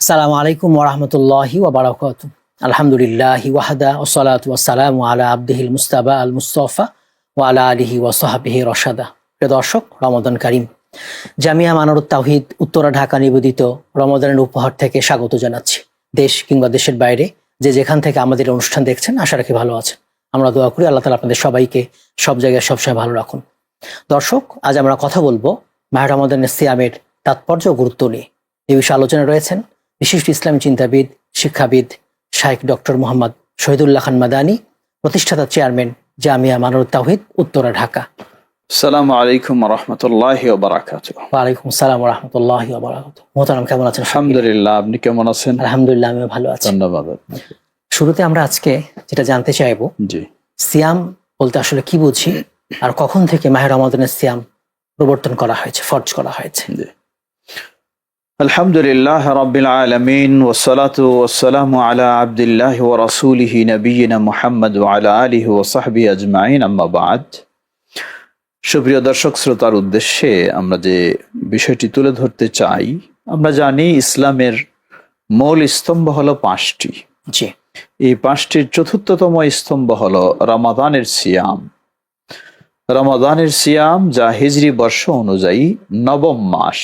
আসসালামু আলাইকুম ওরহমতুল্লাহি ওবরাকাত আলহামদুলিল্লাহ ওয়াহাদা ওসলাত ওয়াসালাম আলা আব্দিহিল মুস্তাবা আল মুস্তফা ও আলা আলিহি ওয়াসাহাবিহি রশাদা। প্রিয় দর্শক রমদান করিম। জামিয়া মানরুত তাওহিদ, উত্তরা, ঢাকা নিবেদিত রমদানের উপহার থেকে স্বাগত জানাচ্ছি। দেশ কিংবা দেশের বাইরে যে যেখান থেকে আমাদের অনুষ্ঠান দেখছেন, আশা রাখি ভালো আছেন। আমরা দোয়া করি আল্লাহ তালা আপনাদের সবাইকে সব জায়গায় সবসময় ভালো রাখুন। দর্শক, আজ আমরা কথা বলব মাহের রমাদানের সিয়ামের তাৎপর্য গুরুত্ব নিয়ে। এই বিষয়ে আলোচনা রয়েছেন বিশিষ্ট ইসলামী চিন্তাবিদ শিক্ষাবিদ শাইখ ডক্টর মোহাম্মদ শহীদুল্লাহ খান মাদানি প্রতিষ্ঠাতা চেয়ারম্যান জামিয়া মানুর তাহিদ উত্তরা ঢাকা। সালামু আলাইকুম রহমতুল্লাহ ওয়ালাইকুম সালাম রহমতুল্লাহ মোহতারাম কেমন আছেন আলহামদুলিল্লাহ আপনি কেমন আছেন? আলহামদুলিল্লাহ আমি ভালো আছি। ধন্যবাদ শুরুতে আমরা আজকে যেটা জানতে চাইব জি। সিয়াম বলতে আসলে কি বুঝি আর কখন থেকে মাহের রমাদানের সিয়াম প্রবর্তন করা হয়েছে ফরজ করা হয়েছে? জি। আলহামদুলিল্লাহ রবিল আলমিন ওসলাত ওসালাম আলা আবদুল্লাহ ও রসুলিহ নবীনা মুহাম্মদ আলা আলিহ ও সাহবি আজমাইন। আম্মাবাদ সুপ্রিয় দর্শক শ্রোতার উদ্দেশ্যে আমরা যে বিষয়টি তুলে ধরতে চাই আমরা জানি ইসলামের মূল স্তম্ভ হলো পাঁচটি। জি। এই পাঁচটির চতুর্থতম স্তম্ভ হল রমাদানের সিয়াম। রমাদানের সিয়াম যা হিজরি বর্ষ অনুযায়ী নবম মাস।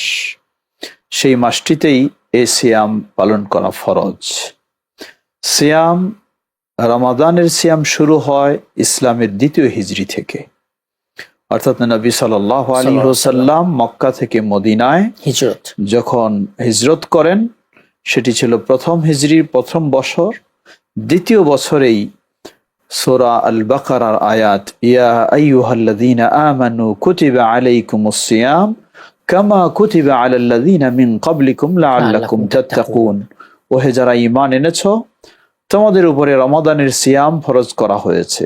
সেই মাসটিতেই এ সিয়াম পালন করা ফরজ। সিয়াম রমাদানের সিয়াম শুরু হয় ইসলামের দ্বিতীয় হিজরি থেকে। অর্থাৎ নবী সাল আলী সাল্লাম মক্কা থেকে মদিনায় হিজরত। যখন হিজরত করেন সেটি ছিল প্রথম হিজরির প্রথম বছর। দ্বিতীয় বছরেই সোরা আল বাকারার আয়াত ইয়া আইয়ুহাল্লাযীনা আমানু কুতিবা আলাইকুমুস সিয়াম কামা কুতিবা আলাল্লাযীনা মিন ক্বাবলিকুম লাআল্লাকুম তাত্তাকুন ওহে যারা ঈমান এনেছো তোমাদের উপরে রমাদানের সিয়াম ফরজ করা হয়েছে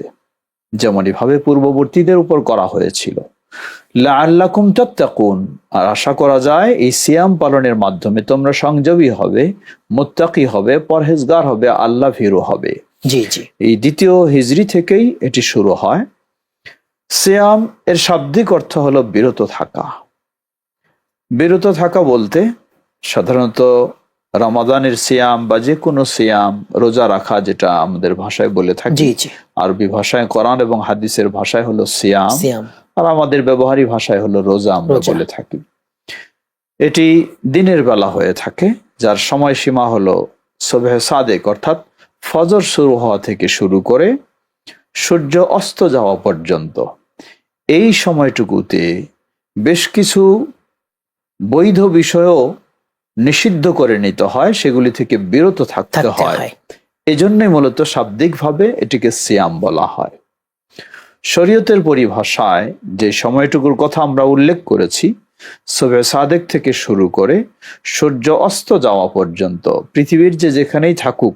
যেমনই ভাবে পূর্ববর্তীদের উপর করা হয়েছিল। লাআল্লাকুম তাত্তাকুন। আর আশা করা যায় এই সিয়াম পালনের মাধ্যমে তোমরা সংযমী হবে মুত্তাকি হবে পরহেজগার হবে আল্লাহ ভীরু হবে। জি জি। এই দ্বিতীয় হিজরি থেকেই এটি শুরু হয়। সিয়াম এর শাব্দিক অর্থ হলো বিরত থাকা। বিরত থাকা বলতে সাধারণত রমাদানের সিয়াম বা যে কোনো সিয়াম রোজা রাখা যেটা আমাদের ভাষায় বলে থাকি। আরবি ভাষায় কোরআন এবং হাদিসের ভাষায় হলো সিয়াম। সিয়াম। আর আমাদের ব্যবহারিক ভাষায় হলো রোজা আমরা বলে থাকি। এটি দিনের বেলা হয়ে থাকে যার সময়সীমা হলো সবেহ সাদেক অর্থাৎ ফজর শুরু হওয়া থেকে শুরু করে সূর্য অস্ত যাওয়া পর্যন্ত। এই সময়টুকুতে বেশ কিছু বৈধ বিষয়ও নিষিদ্ধ করে নিতে হয় সেগুলি থেকে বিরত থাকতে হয়। হয়। এজন্যই মূলত শাব্দিকভাবে এটিকে সিয়াম বলা হয়। শরীয়তের পরিভাষায় যে সময়টুকুর কথা আমরা উল্লেখ করেছি সবে সাদেক থেকে শুরু করে সূর্য অস্ত যাওয়া পর্যন্ত পৃথিবীর যে যেখানেই থাকুক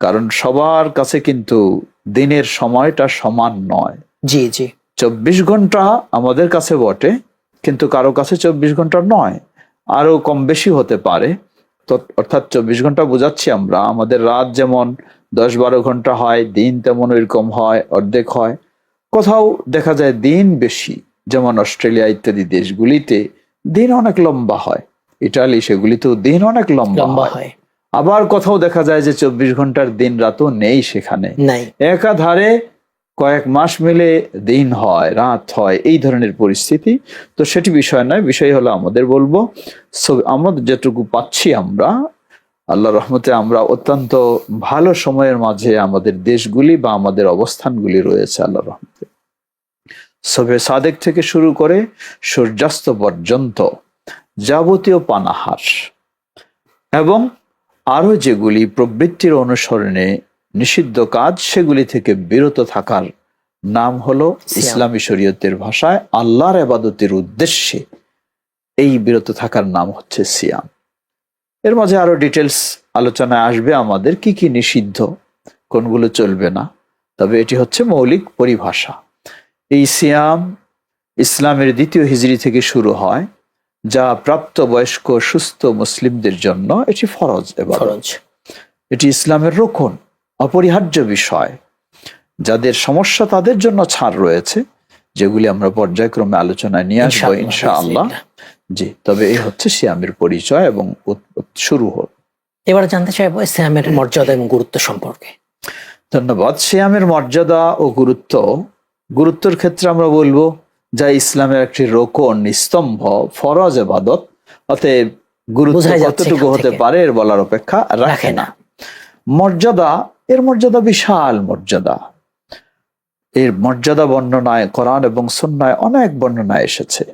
কারণ সবার কাছে কিন্তু দিনের সময়টা সমান নয়। জি জি। চব্বিশ ঘণ্টা আমাদের কাছে বটে কিন্তু কারও কাছে চব্বিশ ঘণ্টা নয় আরও কম বেশি হতে পারে। তো অর্থাৎ চব্বিশ ঘণ্টা বোঝাচ্ছি আমরা আমাদের রাত যেমন দশ বারো ঘণ্টা হয় দিন তেমন এরকম হয় অর্ধেক হয়। কোথাও দেখা যায় দিন বেশি যেমন অস্ট্রেলিয়া ইত্যাদি দেশগুলিতে দিন অনেক লম্বা হয়। ইটালি সেগুলিতেও দিন অনেক লম্বা হয়। আবার কোথাও দেখা যায় যে চব্বিশ ঘণ্টার দিন রাতও নেই সেখানে। একাধারে কয়েক মাস মিলে দিন হয়, রাত হয়, এই ধরনের পরিস্থিতি। তো সেটি বিষয় নয়, বিষয় হলো আমাদের বলব আমাদের যেটুকু পাচ্ছি আমরা, আল্লাহ রহমতে আমরা অত্যন্ত ভালো সময়ের মাঝে আমাদের দেশগুলি বা আমাদের অবস্থানগুলি রয়েছে আল্লাহ রহমতে। সবে সাদেক থেকে শুরু করে সূর্যাস্ত পর্যন্ত যাবতীয় পানাহার এবং আরও যেগুলি প্রবৃত্তির অনুসরণে নিষিদ্ধ কাজ সেগুলি থেকে বিরত থাকার নাম হলো ইসলামী শরীয়তের ভাষায় আল্লাহর আবাদতের উদ্দেশ্যে এই বিরত থাকার নাম হচ্ছে সিয়াম। এর মাঝে আরও ডিটেলস আলোচনায় আসবে আমাদের কি কি নিষিদ্ধ কোনগুলো চলবে না তবে এটি হচ্ছে মৌলিক পরিভাষা। এই সিয়াম ইসলামের দ্বিতীয় হিজরি থেকে শুরু হয় যা প্রাপ্তবয়স্ক সুস্থ মুসলিমদের জন্য এটি ফরজ এবার এটি ইসলামের রোকন। অপরিহার্য বিষয়। যাদের সমস্যা তাদের জন্য ছাড় রয়েছে যেগুলি আমরা পর্যায়ক্রমে আলোচনায় নিয়ে আসব ইনশাআল্লাহ জি তবে এই হচ্ছে সিয়ামের পরিচয় এবং শুরু হোক। এবার জানতে চাইব ইসলামের মর্যাদা এবং গুরুত্ব সম্পর্কে। ধন্যবাদ। সিয়ামের মর্যাদা ও গুরুত্ব গুরুত্বের ক্ষেত্রে আমরা বলব যা ইসলামের একটি রোকন স্তম্ভ ফরজ এবাদত অতএব গুরুত্ব কতটুকু হতে পারে এর বলার অপেক্ষা রাখে না। মর্যাদা এর মর্যাদা বিশাল মর্যাদা। এর মর্যাদা বর্ণনায় কোরআন এবং সন্ন্যায় অনেক বর্ণনায় এসেছে।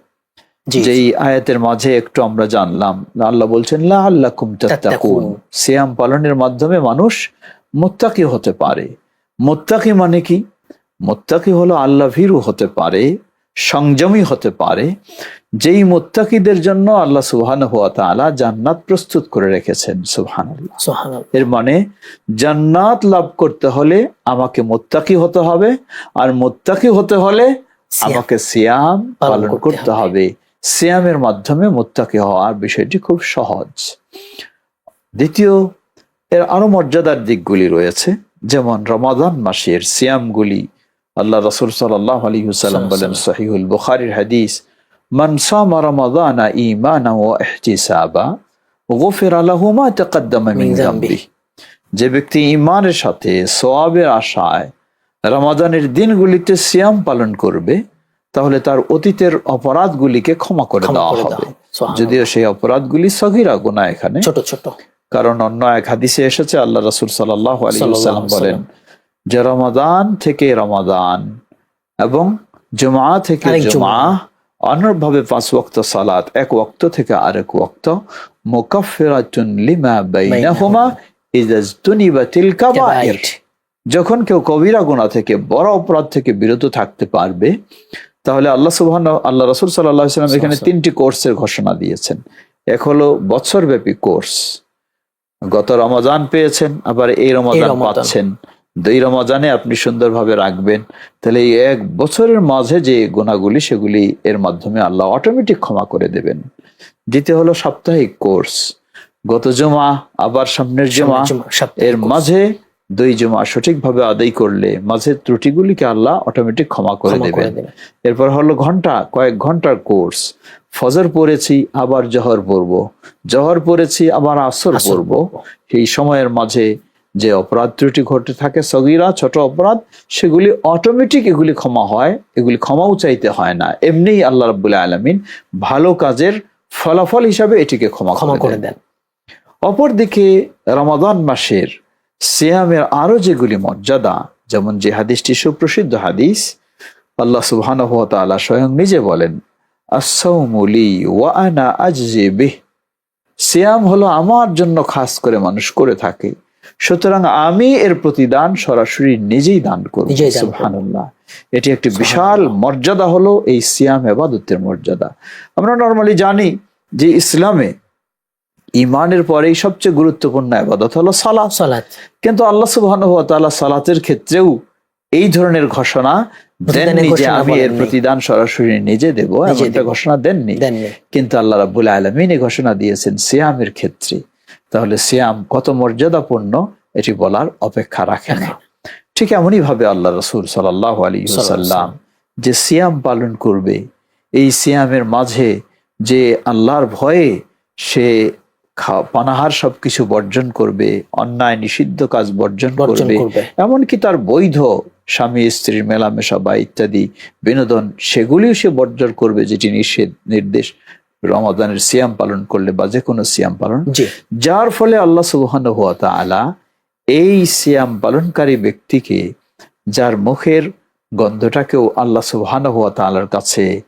যেই আয়াতের মাঝে একটু আমরা জানলাম আল্লাহ বলছেন লা তাত্তাকুন। সিয়াম পালনের মাধ্যমে মানুষ মোত্তাকি হতে পারে। মোত্তাকি মানে কি? মোত্তাকি হলো আল্লাহ ভীরু হতে পারে। সংযমী হতে পারে যেই মুত্তাকিদের জন্য আল্লাহ সুবহান হুয়া তাআলা জান্নাত প্রস্তুত করে রেখেছেন সুবহানাল্লাহ। এর মানে জান্নাত লাভ করতে হলে আমাকে মোত্তাকি হতে হবে আর মোত্তাকি হতে হলে আমাকে সিয়াম পালন করতে হবে। সিয়ামের মাধ্যমে মোত্তাকি হওয়ার বিষয়টি খুব সহজ। দ্বিতীয় এর আরও মর্যাদার দিকগুলি রয়েছে যেমন রমাদান মাসের সিয়ামগুলি আল্লাহ রসুল সাল্লাহ আলী হুসাল্লাম বলেন সহিহুল বুখারির হাদিস মান সামা রমাদানা ঈমানা ওয়া ইহতিসাবা গুফির মিন যে ব্যক্তি ইমানের সাথে সোয়াবের আশায় রমাদানের দিনগুলিতে সিয়াম পালন করবে তাহলে তার অতীতের অপরাধগুলিকে ক্ষমা করে দেওয়া হবে। যদিও সেই অপরাধগুলি সগিরা গুণা এখানে। ছোট ছোট। কারণ অন্য এক হাদিসে এসেছে আল্লাহ রসুল সাল্লাহ আলী বলেন যে রমাদান থেকে রমাদান এবং জমা থেকে জমা। অনুরূপভাবে পাঁচ ওয়াক্ত সালাত এক ওয়াক্ত থেকে আরেক ওয়াক্ত মুকাফিরাতুন লিমা বাইনাহুমা। যখন কেউ কবিরা গুণা থেকে বড় অপরাধ থেকে বিরত থাকতে পারবে তাহলে আল্লাহ সুবহান আল্লাহ রসুল সাল্লাহ সাল্লাম এখানে। তিনটি কোর্সের ঘোষণা দিয়েছেন এক হলো বছরব্যাপী কোর্স গত রমজান পেয়েছেন আবার এই রমজান রমাদান। পাচ্ছেন দুই রমজানে আপনি সুন্দরভাবে রাখবেন। তাহলে এই এক বছরের মাঝে যে গুণাগুলি সেগুলি এর মাধ্যমে আল্লাহ অটোমেটিক ক্ষমা করে দেবেন। দ্বিতীয় হলো সাপ্তাহিক কোর্স। গত জমা আবার সামনের জমা এর মাঝে দুই জমা সঠিকভাবে আদায় করলে মাঝে ত্রুটিগুলিকে আল্লাহ অটোমেটিক ক্ষমা করে দেবেন। এরপর হলো ঘণ্টা কয়েক ঘণ্টার কোর্স। ফজর পড়েছি আবার জহর পড়ব। জহর পড়েছি আবার আসর পড়ব। সেই সময়ের মাঝে যে অপরাধ ত্রুটি ঘটে থাকে সগিরা ছোট অপরাধ সেগুলি অটোমেটিক এগুলি ক্ষমা হয় এগুলি ক্ষমাও চাইতে হয় না। এমনিই আল্লাহ রাবুল্লাহ আলমিন ভালো কাজের ফলাফল হিসাবে এটিকে ক্ষমা ক্ষমা করে দেন। অপরদিকে রমাদান মাসের সিয়ামের আরও যেগুলি মর্যাদা যেমন যে হাদিসটি সুপ্রসিদ্ধ হাদিস আল্লাহ ওয়া স্বয়ং নিজে বলেন ওয়া আনা আজজি বিহ। সিয়াম হলো আমার জন্য খাস করে মানুষ করে থাকে। সুতরাং আমি এর প্রতিদান সরাসরি নিজেই দান করব। সুবহানাল্লাহ। এটি একটি বিশাল মর্যাদা হলো এই সিয়াম এবাদতের মর্যাদা। আমরা নর্মালি জানি যে ইসলামে ইমানের পরেই সবচেয়ে গুরুত্বপূর্ণ আবাদত হলো সালাত। সালাত। কিন্তু আল্লাহ সুবহানাহু ওয়া তাআলা সালাতের ক্ষেত্রেও এই ধরনের ঘোষণা দেননি যে আমি এর প্রতিদান সরাসরি নিজে দেব। ঘোষণা দেননি। দেননি। কিন্তু আল্লাহ রাব্বুল আলামিন এই ঘোষণা দিয়েছেন সিয়ামের ক্ষেত্রে। তাহলে সিয়াম কত মর্যাদাপূর্ণ এটি বলার অপেক্ষা রাখে না। ঠিক এমনই ভাবে আল্লাহ রসুল সাল্লাহ আলী সাল্লাম যে সিয়াম পালন করবে এই সিয়ামের মাঝে যে আল্লাহর ভয়ে সে পানাহার সবকিছু বর্জন করবে অন্যায় নিষিদ্ধ কাজ বর্জন করবে এমনকি তার বৈধ স্বামী স্ত্রীর মেলামেশা বা ইত্যাদি বিনোদন সেগুলিও সে বর্জন করবে যেটি নিষেধ নির্দেশ। রমাদানের সিয়াম পালন করলে বা যে কোনো সিয়াম পালন যার ফলে আল্লাহ সুবহানাহু ওয়া তাআলা এই সিয়াম পালনকারী ব্যক্তিকে যার মুখের গন্ধটাকেও আল্লাহ সুবহানাহু ওয়া তাআলার কাছে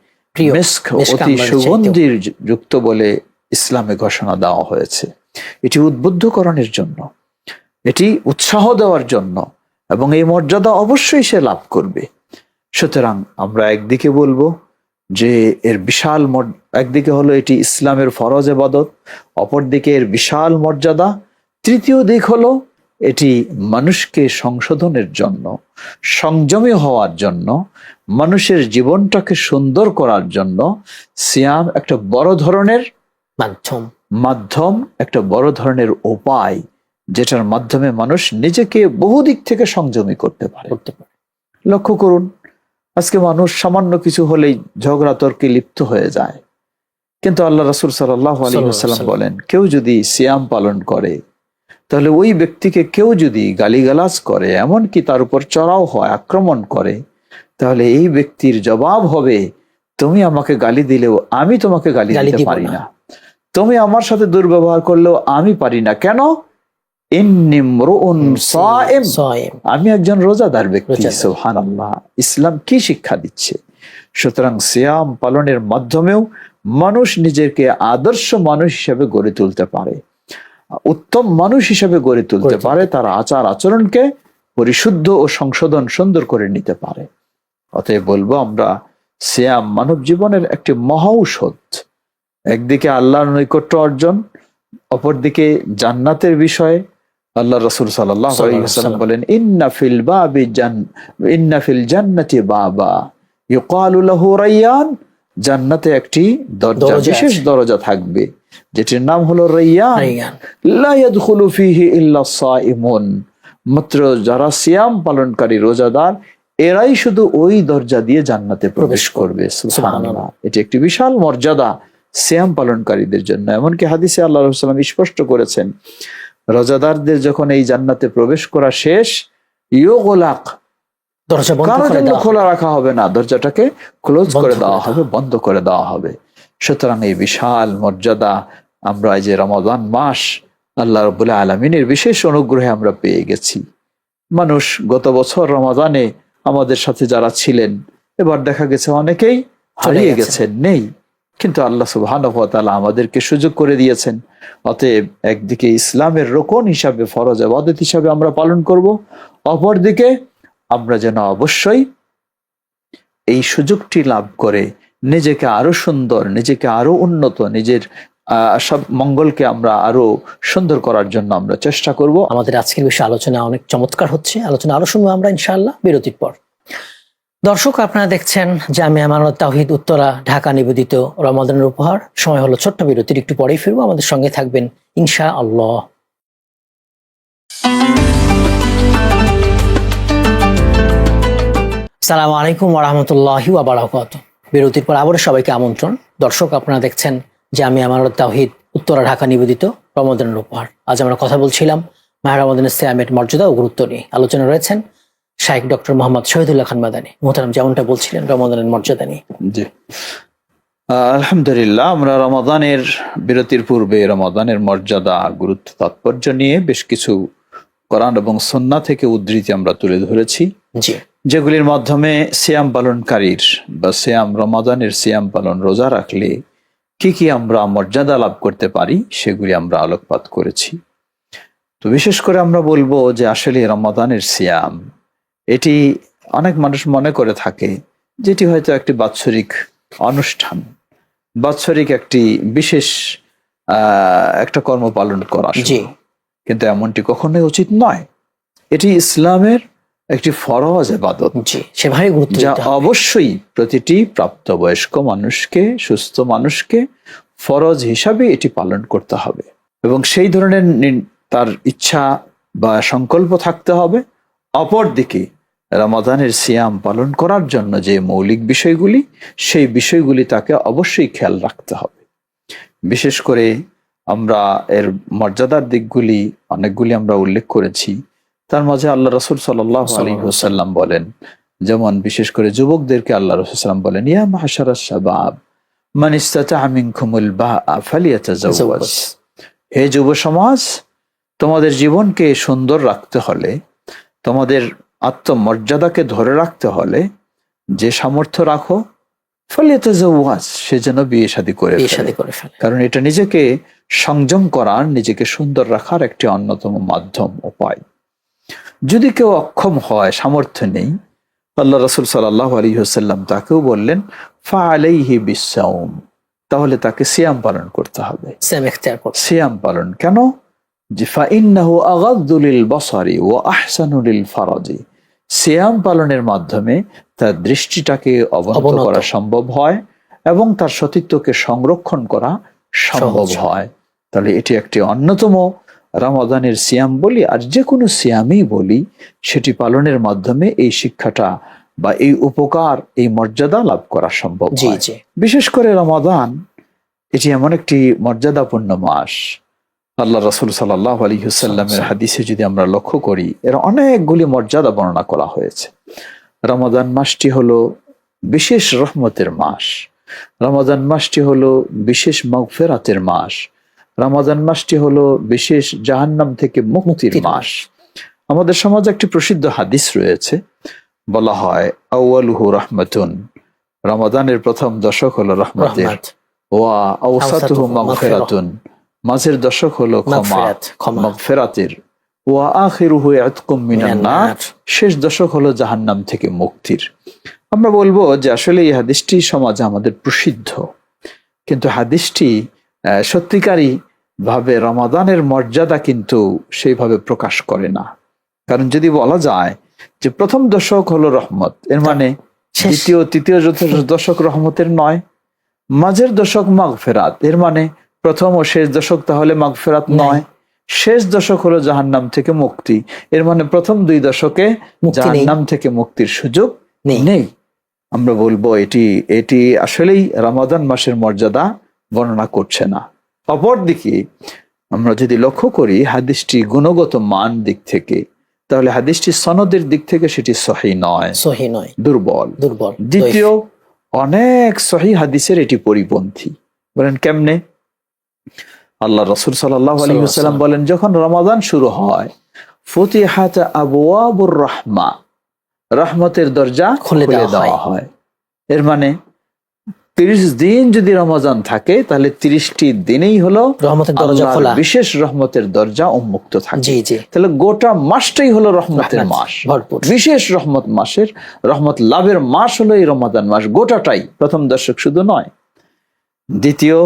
অতি সুগন্ধির যুক্ত বলে ইসলামে ঘোষণা দেওয়া হয়েছে। এটি উদ্বুদ্ধকরণের জন্য এটি উৎসাহ দেওয়ার জন্য এবং এই মর্যাদা অবশ্যই সে লাভ করবে। সুতরাং আমরা একদিকে বলব যে এর বিশাল মর- একদিকে হলো এটি ইসলামের ফরজ এবাদত অপরদিকে এর বিশাল মর্যাদা। তৃতীয় দিক হলো এটি মানুষকে সংশোধনের জন্য সংযমী হওয়ার জন্য মানুষের জীবনটাকে সুন্দর করার জন্য সিয়াম একটা বড় ধরনের মাধ্যম। মাধ্যম একটা বড় ধরনের উপায় যেটার মাধ্যমে মানুষ নিজেকে বহু দিক থেকে সংযমী করতে পারে। লক্ষ্য করুন আজকে মানুষ সামান্য কিছু হলেই ঝগড়া তর্কে লিপ্ত হয়ে যায়। কিন্তু আল্লাহ রসুল সাল্লাহ সাল্লাম বলেন কেউ যদি সিয়াম পালন করে তাহলে ওই ব্যক্তিকে কেউ যদি গালিগালাজ করে এমনকি তার উপর চড়াও হয় আক্রমণ করে তাহলে এই ব্যক্তির জবাব হবে তুমি আমাকে গালি দিলেও আমি তোমাকে গালি দিতে পারি। না। তুমি আমার সাথে দুর্ব্যবহার করলেও আমি পারি না। কেন ইন্নী মরউন সাইম। সায়েম। আমি একজন রোজাদার ব্যক্তি। সুবহানাল্লাহ। ইসলাম কি শিক্ষা দিচ্ছে? সুতরাং সিয়াম পালনের মাধ্যমেও মানুষ নিজেকে আদর্শ মানুষ হিসেবে গড়ে তুলতে পারে। উত্তম মানুষ হিসেবে গড়ে তুলতে গড়ে তুলতে পারে। তার আচার আচরণকে পরিশুদ্ধ ও সংশোধন সুন্দর করে নিতে পারে। অতএব বলব আমরা সিয়াম মানব জীবনের একটি মহা ঔষধ। একদিকে আল্লাহর নৈকট্য অর্জন অপরদিকে জান্নাতের বিষয়ে আল্লাহ রসুল সাল্লাম বলেন ইন্না ফিল বাবি জান ইন্না ফিল জান্নাতি বাবা। ইউকালু লাহু রাইয়ান জান্নাতে একটি দরজা বিশেষ দরজা থাকবে। যেটির নাম হলো রাইয়ান। রাইয়ান। লা ইয়াদখুলু ফিহি ইল্লা সাইমুন। মাত্র যারা সিয়াম পালনকারী রোজাদার এরাই শুধু ওই দরজা দিয়ে জান্নাতে প্রবেশ করবে। সুবহানাল্লাহ। এটি একটি বিশাল মর্যাদা সিয়াম পালনকারীদের জন্য। এমনকি হাদিসে আল্লাহ স্পষ্ট করেছেন রোজাদারদের যখন এই জান্নাতে প্রবেশ করা শেষ ইয়োগোলাক দরজা কারোর জন্য খোলা রাখা হবে না দরজাটাকে ক্লোজ করে দেওয়া হবে বন্ধ করে দেওয়া হবে। সুতরাং এই বিশাল মর্যাদা আমরা এই যে রমাদান মাস আল্লাহ রবুল্লাহ আলমিনের বিশেষ অনুগ্রহে আমরা পেয়ে গেছি। মানুষ গত বছর রমাদানে আমাদের সাথে যারা ছিলেন এবার দেখা গেছে অনেকেই হারিয়ে। গেছেন নেই। কিন্তু আল্লাহ সুবহান আমাদেরকে সুযোগ করে দিয়েছেন। অতএব একদিকে ইসলামের রোকন হিসাবে, ফরজ আবাদত হিসাবে আমরা পালন করব, অপরদিকে আমরা যেন অবশ্যই এই সুযোগটি লাভ করে, নিজেকে আরও সুন্দর, নিজেকে আরও উন্নত, নিজের সব মঙ্গলকে আমরা আরও সুন্দর করার জন্য আমরা চেষ্টা করব। আমাদের আজকের বিষয়ে আলোচনা অনেক চমৎকার হচ্ছে। আলোচনা আরও শুনব আমরা ইনশাআল্লাহ বিরতির পর। দর্শক, আপনারা দেখছেন জামিয়া মানত তাহিদ উত্তরা, ঢাকা নিবেদিত রমাদানের উপহার। সময় হলো ছোট্ট বিরতির, একটু পরেই ফিরবো। আমাদের সঙ্গে থাকবেন ইনশা আল্লাহ সালাম আলাইকুম ওরহামতুল্লাহি ওয়াবারাকাত বিরতির পর আবারও সবাইকে আমন্ত্রণ। দর্শক, আপনারা দেখছেন জামিয়া মানত তাহিদ উত্তরা, ঢাকা নিবেদিত রমাদানের উপহার। আজ আমরা কথা বলছিলাম মাহের রমাদানের সিয়ামের মর্যাদা ও গুরুত্ব নিয়ে। আলোচনা রয়েছেন শাইখ ডক্টর মোহাম্মদ শহীদুল্লাহ খান মাদানী। মোহতারাম যেমনটা বলছিলেন রমাদানের মর্যাদা নিয়ে। জি। আলহামদুলিল্লাহ আমরা রমাদানের বিরতির পূর্বে রমাদানের মর্যাদা গুরুত্ব তাৎপর্য নিয়ে বেশ কিছু কোরআন এবং সন্না থেকে উদ্ধৃতি আমরা তুলে ধরেছি। যেগুলির মাধ্যমে সিয়াম পালনকারীর বা সিয়াম রমাদানের সিয়াম পালন রোজা রাখলে কি কি আমরা মর্যাদা লাভ করতে পারি সেগুলি আমরা আলোকপাত করেছি। তো বিশেষ করে আমরা বলব যে আসলে রমাদানের সিয়াম এটি অনেক মানুষ মনে করে থাকে যেটি হয়তো একটি বাৎসরিক অনুষ্ঠান বাৎসরিক একটি বিশেষ আহ, একটা কর্ম পালন করা। কিন্তু এমনটি কখনোই উচিত নয়। এটি ইসলামের একটি ফরজ এবাদত সেভাবে গুরুত্ব যা অবশ্যই প্রতিটি প্রাপ্তবয়স্ক মানুষকে সুস্থ মানুষকে ফরজ হিসাবে এটি পালন করতে হবে। এবং সেই ধরনের তার ইচ্ছা বা সংকল্প থাকতে হবে। অপরদিকে রমাদানের সিয়াম পালন করার জন্য যে মৌলিক বিষয়গুলি সেই বিষয়গুলি তাকে অবশ্যই খেয়াল রাখতে হবে। বিশেষ করে আমরা এর মর্যাদার দিকগুলি অনেকগুলি আমরা উল্লেখ করেছি। তার মাঝে আল্লাহ রসুল সাল্লাহ আলী হোসাল্লাম বলেন যেমন বিশেষ করে যুবকদেরকে আল্লাহ রসুল সাল্লাম বলেন ইয়া জাওয়াজ। হে যুব সমাজ তোমাদের জীবনকে সুন্দর রাখতে হলে তোমাদের আত্মমর্যাদাকে ধরে রাখতে হলে যে সামর্থ্য রাখো ফালিয়াতাজাওয়াজ সে যেন বিয়ে শাদী করে বিয়ে শাদী করে কারণ এটা নিজেকে সংযম করার নিজেকে সুন্দর রাখার একটি অন্যতম মাধ্যম উপায়। যদি কেউ অক্ষম হয় সামর্থ্য নেই আল্লাহ রসুল সাল্লাহ আলী হোসাল্লাম তাকেও বললেন ফা আলাইহি বিসাউম তাহলে তাকে সিয়াম পালন করতে হবে। সিয়াম পালন। কেন? যে ফা ইন্নাহু আগাদ্দুলিল বসারি ও আহসানুলিল ফারাজি। সিয়াম পালনের মাধ্যমে তার দৃষ্টিটাকে অবনত। করা সম্ভব হয় এবং তার সতীত্বকে সংরক্ষণ করা সম্ভব হয়। তাহলে এটি একটি অন্যতম রামাদানের সিয়াম বলি আর যে কোনো সিয়ামই বলি সেটি পালনের মাধ্যমে এই শিক্ষাটা বা এই উপকার এই মর্যাদা লাভ করা সম্ভব বিশেষ করে রমাদান এটি এমন একটি মর্যাদাপূর্ণ মাস। আল্লাহ রসুল সাল্লাহ আলী হুসাল্লামের হাদিসে যদি আমরা লক্ষ্য করি এর অনেকগুলি মর্যাদা বর্ণনা করা হয়েছে। রমাদান মাসটি হলো বিশেষ রহমতের মাস। রমাদান মাসটি হলো বিশেষ মগফেরাতের মাস। রমাদান মাসটি হলো বিশেষ জাহান্নাম থেকে মুক্তির মাস। আমাদের সমাজে একটি প্রসিদ্ধ হাদিস রয়েছে। বলা হয় আউয়ালুহু রহমতুন। রমাদানের প্রথম দশক হলো রহমতের। রহমত। ওয়া আওসাতুহু মাগফিরাতুন। মাঝের দশক হলো ক্ষমা ক্ষমা। ওয়া মিনান নার। নার। শেষ দশক হলো জাহান্নাম থেকে মুক্তির। আমরা বলব যে আসলে এই হাদিসটি সমাজে আমাদের প্রসিদ্ধ। কিন্তু হাদিসটি আহ, সত্যিকারই ভাবে রমাদানের মর্যাদা কিন্তু সেইভাবে প্রকাশ করে না। কারণ যদি বলা যায় যে প্রথম দশক হলো রহমত এর মানে দ্বিতীয় তৃতীয় চতুর্থ দশক রহমতের নয়। মাঝের দশক মাগফেরাত এর মানে প্রথম ও শেষ দশক তাহলে মাগফেরাত নয়। শেষ দশক হলো জাহান্নাম থেকে মুক্তি। এর মানে প্রথম দুই দশকে মুক্তি নেই। জাহান্নাম থেকে মুক্তির সুযোগ নেই। নেই। আমরা বলব এটি এটি আসলেই রমাদান মাসের মর্যাদা বর্ণনা করছে না। অপরদিকে আমরা যদি লক্ষ্য করি হাদিসটি গুণগত মান দিক থেকে তাহলে হাদিসটি সনদের দিক থেকে সেটি সহি নয়। সহি নয়। দুর্বল। দুর্বল। দ্বিতীয় অনেক সহি হাদিসের এটি পরিপন্থী। বলেন কেমনে? আল্লাহ রসুল সাল্লাহ আলী সাল্লাম বলেন যখন রমাদান শুরু হয় ফতিহাত আবুয়াবুর রহমা রহমতের দরজা খুলে দেওয়া দেওয়া হয়। এর মানে তিরিশ দিন যদি রমাজান থাকে তাহলে তিরিশটি দিনেই হলো রহমতের দরজা খোলা। বিশেষ রহমতের দরজা উন্মুক্ত থাকে। জি জি। তাহলে গোটা মাসটাই হলো রহমতের মাস। ভরপুর। বিশেষ রহমত মাসের রহমত লাভের মাস হলো এই রমাদান মাস। গোটাটাই প্রথম দর্শক শুধু নয়। দ্বিতীয়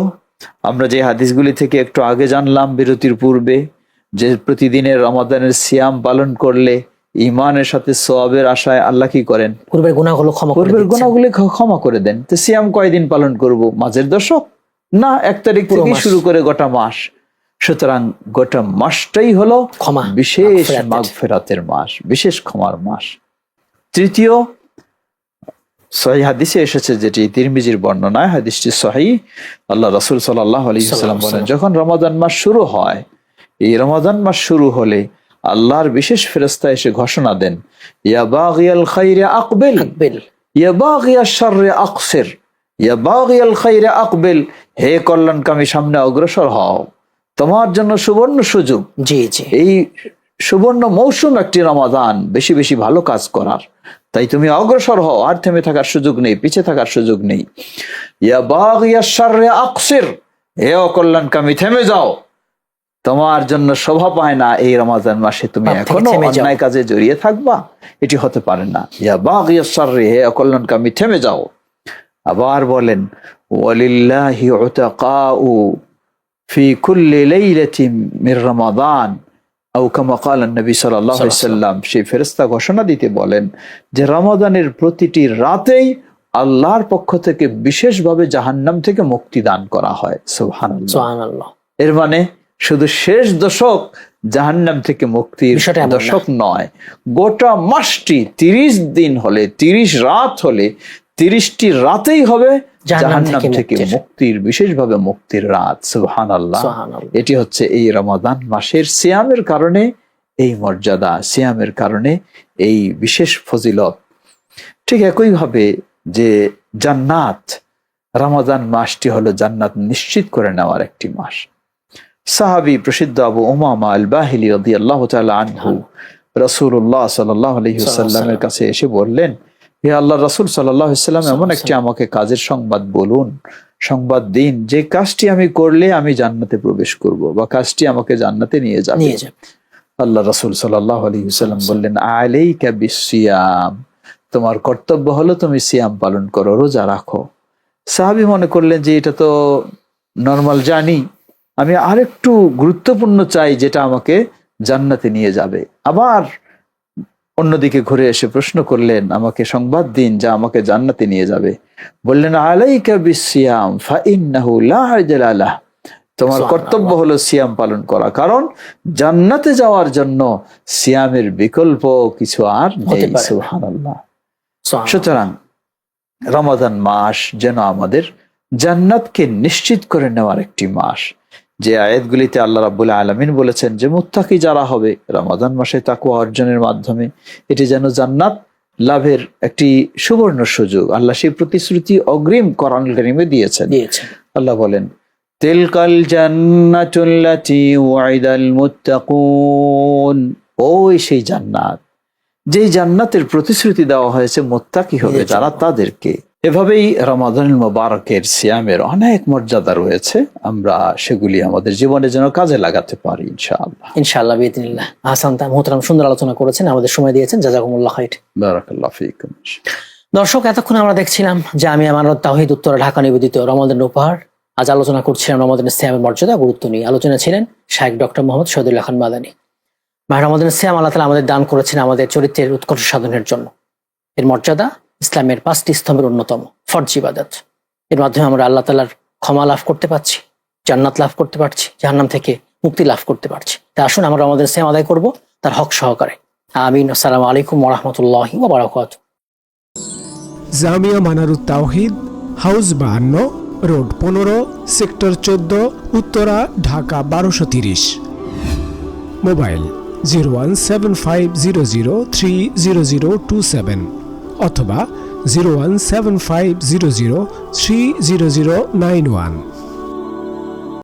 আমরা যে হাদিসগুলি থেকে একটু আগে জানলাম বিরতির পূর্বে যে প্রতিদিনের রমাদানের সিয়াম পালন করলে ইমানের সাথে সোয়াবের আশায় আল্লাহ কি করেন? পূর্বের গুণাগুলো ক্ষমা করে পূর্বের গুণাগুলি ক্ষমা করে দেন। তো সিয়াম কয়দিন পালন করব? মাঝের দশক? না এক তারিখ থেকে শুরু করে গোটা মাস। সুতরাং গোটা মাসটাই হলো ক্ষমা বিশেষ মাগফিরাতের। মাগফেরাতের মাস বিশেষ ক্ষমার মাস। তৃতীয় সহি হাদিসে এসেছে যেটি তিরমিজির বর্ণনায় হাদিসটি সহি। আল্লাহ রসুল সাল্লাহ আলী সাল্লাম বলেন যখন রমাদান মাস শুরু হয় এই রমাদান মাস শুরু হলে আল্লাহর বিশেষ ফেরেস্তা এসে ঘোষণা দেন বাগিয়াল খাইরে আকবেল আকবেল। বাগিয়া শাররে আকসের বাগিয়াল খাইরে আকবেল হে কল্যাণকামী সামনে অগ্রসর হও। তোমার জন্য সুবর্ণ সুযোগ। জি জি। এই সুবর্ণ মৌসুম একটি রমাদান। বেশি বেশি ভালো কাজ করার। তাই তুমি অগ্রসর হও আর থেমে থাকার সুযোগ নেই পিছে থাকার সুযোগ নেই। ইয়া বাগ ইয়া শাররে আকসির হে অকল্যাণকামী থেমে যাও। তোমার জন্য শোভা পায় না এই রমাজান মাসে তুমি এখনও অন্যায় কাজে জড়িয়ে থাকবা এটি হতে পারে না। ইয়া বাঘ ইয়া শাররে হে অকল্যাণকামী থেমে যাও। আবার বলেন ওয়ালিল্লাহি উতাকাউ ফি কুল্লি লাইলাতিন মির রমাদান। নবী সাল্লাম সেই ফেরেশতা ঘোষণা দিতে বলেন যে রমাদানের প্রতিটি রাতেই আল্লাহর পক্ষ থেকে বিশেষভাবে জাহান্নাম থেকে মুক্তি দান করা হয়। এর মানে শুধু শেষ দশক জাহান্নাম থেকে মুক্তির না। দশক নয় গোটা মাসটি তিরিশ দিন হলে তিরিশ রাত হলে তিরিশটি রাতেই হবে জাহান্নাম থেকে মুক্তির। বিশেষভাবে মুক্তির রাত সুবহান আল্লাহ এটি হচ্ছে এই রমাদান মাসের সিয়ামের কারণে এই মর্যাদা সিয়ামের কারণে এই বিশেষ ফজিলত। ঠিক একইভাবে যে জান্নাত রমাদান মাসটি হলো জান্নাত নিশ্চিত করে নেওয়ার একটি মাস। সাহাবি প্রসিদ্ধ আবু উমামা আল বাহিলি রদি আল্লাহ আনহু রসুল্লাহ সাল্লাহ আলহিসাল্লামের কাছে এসে বললেন হে আল্লাহ রসুল সাল্লাহ সাল্লাম এমন একটি আমাকে কাজের সংবাদ বলুন সংবাদ দিন যে কাজটি আমি করলে আমি জান্নাতে প্রবেশ করব বা কাজটি আমাকে জান্নাতে নিয়ে যাবে। আল্লাহ রসুল সাল্লাহ আলী সাল্লাম বললেন আলাইকা বিসিয়াম তোমার কর্তব্য হলো তুমি সিয়াম পালন করো রোজা রাখো। সাহাবি মনে করলেন যে এটা তো নর্মাল জানি আমি আরেকটু গুরুত্বপূর্ণ চাই যেটা আমাকে জান্নাতে নিয়ে যাবে। আবার অন্যদিকে ঘুরে এসে প্রশ্ন করলেন আমাকে সংবাদ দিন যা আমাকে জান্নাতে নিয়ে যাবে। বললেন আলাইকা বিসিয়াম তোমার কর্তব্য হলো সিয়াম পালন করা কারণ জান্নাতে যাওয়ার জন্য সিয়ামের বিকল্প কিছু আর নেই। সুতরাং রমাদান মাস যেন আমাদের জান্নাতকে নিশ্চিত করে নেওয়ার একটি মাস। যে আয়াতগুলিতে আল্লাহ রাবুল আলমিন বলেছেন যে মুত্তাকি যারা হবে রমাদান মাসে তাকুয়া অর্জনের মাধ্যমে এটি যেন জান্নাত লাভের একটি সুবর্ণ সুযোগ। আল্লাহ সেই প্রতিশ্রুতি অগ্রিম করান কারিমে দিয়েছেন। দিয়েছেন। আল্লাহ বলেন তিলকাল জান্নাতুল্লাতি ওয়াইদাল মুত্তাকুন। ওই সেই জান্নাত যেই জান্নাতের প্রতিশ্রুতি দেওয়া হয়েছে মোত্তাকি হবে যারা তাদেরকে। এভাবেই রমাদান মোবারকের সিয়ামের অনেক মর্যাদা রয়েছে। আমরা সেগুলি আমাদের জীবনে যেন কাজে লাগাতে পারি ইনশাআল্লাহ। ইনশাআল্লাহ বিদিনিল্লাহ আহসান তা মোহতারাম সুন্দর আলোচনা করেছেন আমাদের সময় দিয়েছেন। জাজাকুমুল্লাহ খাইট বারাকাল্লাহ ফিকুম। দর্শক এতক্ষণ আমরা দেখছিলাম যে আমি আমার তাহিদ উত্তরা ঢাকা নিবেদিত রমাদান উপহার। আজ আলোচনা করছিলাম রমাদানের সিয়ামের মর্যাদা গুরুত্ব নিয়ে। আলোচনা ছিলেন শাহেক ডক্টর মোহাম্মদ শহীদুল্লাহ খান মাদানী। ভাই রমাদানের সিয়াম আল্লাহ তালা আমাদের দান করেছেন আমাদের চরিত্রের উৎকর্ষ সাধনের জন্য। এর মর্যাদা ইসলামের পাঁচটি স্তম্ভের অন্যতম ফরজ ইবাদত। এর মাধ্যমে আমরা আল্লাহ তালার ক্ষমা লাভ করতে পারছি, জান্নাত লাভ করতে পারছি, জাহান্নাম থেকে মুক্তি লাভ করতে পারছি। তা আসুন আমরা আমাদের সিয়াম আদায় করব, তার হক সহকারে। আমিন। আসসালামু আলাইকুম ওরহমতুল্লাহি ওবরাকাত জামিয়া মানারুত তাওহিদ, হাউস বাহান্ন, রোড পনেরো, সেক্টর চোদ্দ, উত্তরা, ঢাকা বারোশো তিরিশ। Mobile zero one seven five zero zero three zero zero two seven. অথবা zero one seven five zero zero three zero zero nine one.